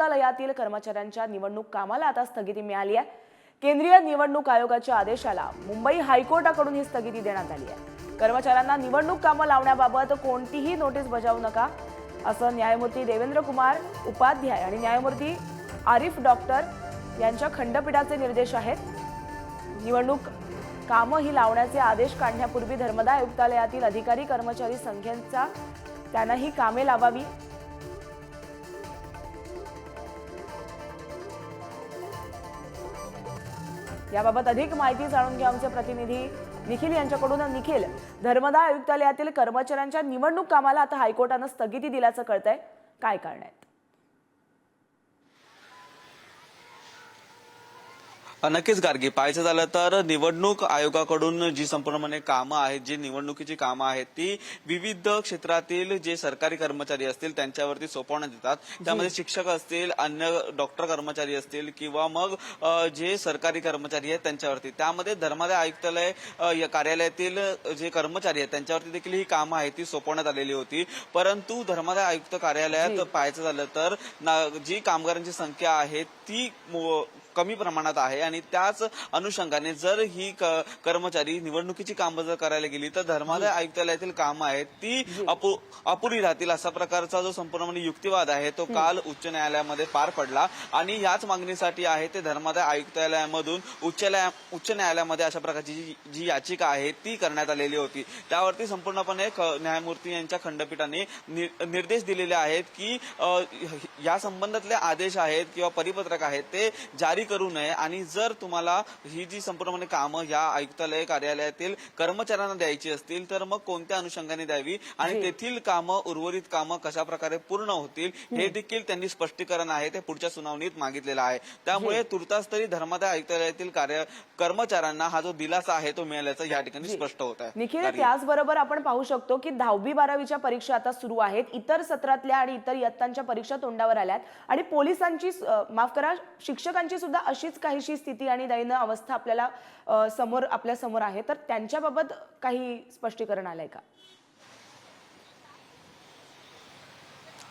आयुक्तालयातील कर्मचाऱ्यांच्या निवडणूक कामाला आता स्थगिती मिळाली आहे. केंद्रीय निवडणूक आयोगाच्या आदेशाला मुंबई हायकोर्टाकडून ही स्थगिती देण्यात आली आहे. कर्मचाऱ्यांना निवडणूक कामं लावण्याबाबत कोणतीही नोटीस बजावू नका असं न्यायमूर्ती देवेंद्र कुमार उपाध्याय आणि न्यायमूर्ती आरिफ डॉक्टर यांच्या खंडपीठाचे निर्देश आहेत. निवडणूक कामं ही लावण्याचे आदेश काढण्यापूर्वी धर्मदा आयुक्तालयातील अधिकारी कर्मचारी संख्येचा त्यांना ही कामे लावावी. याबाबत अधिक माहिती जाणून घ्या आमचे प्रतिनिधी निखिल यांच्याकडून. निखिल धर्मदा आयुक्तालयातील कर्मचाऱ्यांच्या निवडणूक कामाला आता हायकोर्टानं स्थगिती दिल्याचं कळतंय. काय कारण आहे नक्कीच गार्गी. पाहायचं झालं तर निवडणूक आयोगाकडून जी संपूर्णपणे कामं आहेत जी निवडणुकीची कामं आहेत ती विविध क्षेत्रातील जे सरकारी कर्मचारी असतील त्यांच्यावरती सोपवण्यात येतात. त्यामध्ये शिक्षक असतील अन्य डॉक्टर कर्मचारी असतील किंवा मग जे सरकारी कर्मचारी आहेत त्यांच्यावरती. त्यामध्ये धर्मादाय आयुक्तालय या कार्यालयातील जे कर्मचारी आहेत त्यांच्यावरती देखील ही कामं आहेत ती सोपवण्यात आलेली होती. परंतु धर्मादाय आयुक्त कार्यालयात पाहायचं झालं तर जी कामगारांची संख्या आहे ती कमी प्रमाणात आहे आणि त्याच अनुषंगाने जर ही कर्मचारी निवडणुकीची कामं जर करायला गेली तर धर्मादाय आयुक्तालयातील कामं आहेत ती अपु- अपुरी राहतील असा प्रकारचा जो संपूर्णपणे युक्तिवाद आहे तो काल उच्च न्यायालयामध्ये पार पडला. आणि याच मागणीसाठी आहे ते धर्मादाय आयुक्तालयामधून उच्च उच्च न्यायालयामध्ये अशा प्रकारची जी- याचिका आहे ती करण्यात आलेली होती. त्यावरती संपूर्णपणे न्यायमूर्ती यांच्या खंडपीठाने निर्देश दिलेले आहेत की या संबंधातले आदेश आहेत किंवा परिपत्रक आहेत ते जारी करू नये आणि जर तुम्हाला ही जी संपूर्णपणे कामं या आयुक्तालय कार्यालयातील कर्मचाऱ्यांना द्यायची असतील तर मग कोणत्या अनुषंगाने द्यावी आणि तेथील कामं उर्वरित कामं कशा प्रकारे पूर्ण होतील हे देखील त्यांनी स्पष्टीकरण आहे ते पुढच्या सुनावणीत मागितलेलं आहे. त्यामुळे तुर्तास तरी धर्मादाय आयुक्तालयातील कार्य कर्मचाऱ्यांना हा जो दिलासा आहे तो मिळाल्याचं या ठिकाणी स्पष्ट होत आहे. निखिल. त्याचबरोबर आपण पाहू शकतो की दहावी बारावीच्या परीक्षा आता सुरू आहेत. इतर सत्रातल्या आणि इतर इयत्तांच्या परीक्षा तोंडावर आल्यात. आणि पोलिसांची माफ करा शिक्षकांची सुद्धा अशीच काहीशी स्थिती आणि दैन अवस्था आपल्याला समोर आपल्यासमोर आहे. तर त्यांच्याबाबत काही स्पष्टीकरण आलंय का?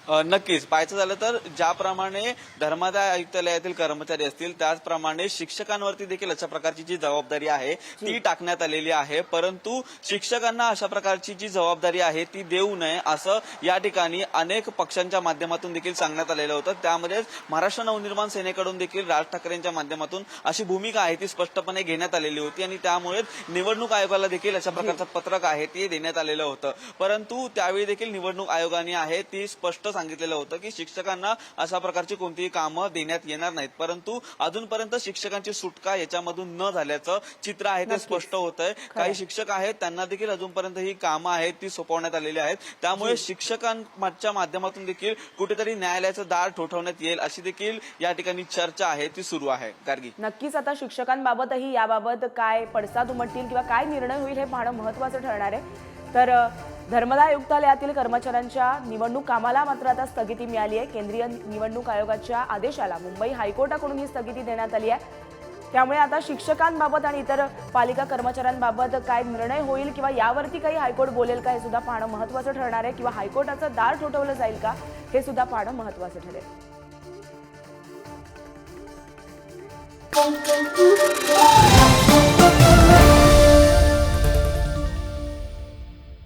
नक्कीच. पाहायचं झालं तर ज्याप्रमाणे धर्मादाय आयुक्तालयातील कर्मचारी असतील त्याचप्रमाणे शिक्षकांवरती देखील अशा प्रकारची जी जबाबदारी आहे ती टाकण्यात आलेली आहे. परंतु शिक्षकांना अशा प्रकारची जी जबाबदारी आहे ती देऊ नये असं या ठिकाणी अनेक पक्षांच्या माध्यमातून देखील सांगण्यात आलेलं होतं. त्यामध्येच महाराष्ट्र नवनिर्माण सेनेकडून देखील राज ठाकरेंच्या माध्यमातून अशी भूमिका आहे ती स्पष्टपणे घेण्यात आलेली होती आणि त्यामुळे निवडणूक आयोगाला देखील अशा प्रकारचं पत्रक आहे ते देण्यात आलेलं होतं. परंतु त्यावेळी देखील निवडणूक आयोगाने आहे ती स्पष्ट सांगितलेलं होतं की शिक्षकांना अशा प्रकारची कोणतीही कामं देण्यात येणार नाहीत. परंतु अजूनपर्यंत शिक्षकांची सुटका याच्यामधून न झाल्याचं चित्र आहे ते स्पष्ट होत आहे काही शिक्षक आहेत त्यांना देखील अजूनपर्यंत ही कामं आहेत ती सोपवण्यात आलेली आहेत. त्यामुळे शिक्षकांच्या माध्यमातून देखील कुठेतरी न्यायालयाचं दार ठोठवण्यात येईल अशी देखील या ठिकाणी चर्चा आहे ती सुरू आहे. गार्गी. नक्कीच आता शिक्षकांबाबतही याबाबत काय पडसाद उमटतील किंवा काय निर्णय होईल हे पाहणं महत्वाचं ठरणार आहे. तर धर्मदाय आयुक्तालयातील कर्मचाऱ्यांच्या निवडणूक कामाला मात्र आता स्थगिती मिळाली आहे. केंद्रीय निवडणूक आयोगाच्या आदेशाला मुंबई हायकोर्टाकडून ही स्थगिती देण्यात आली आहे. त्यामुळे आता शिक्षकांबाबत आणि इतर पालिका कर्मचाऱ्यांबाबत काय निर्णय होईल किंवा यावरती काही हायकोर्ट बोलेल का हे सुद्धा पाहणं महत्वाचं ठरणार आहे. किंवा हायकोर्टाचं दार ठोठवलं जाईल का हे सुद्धा पाहणं महत्वाचं ठरेल.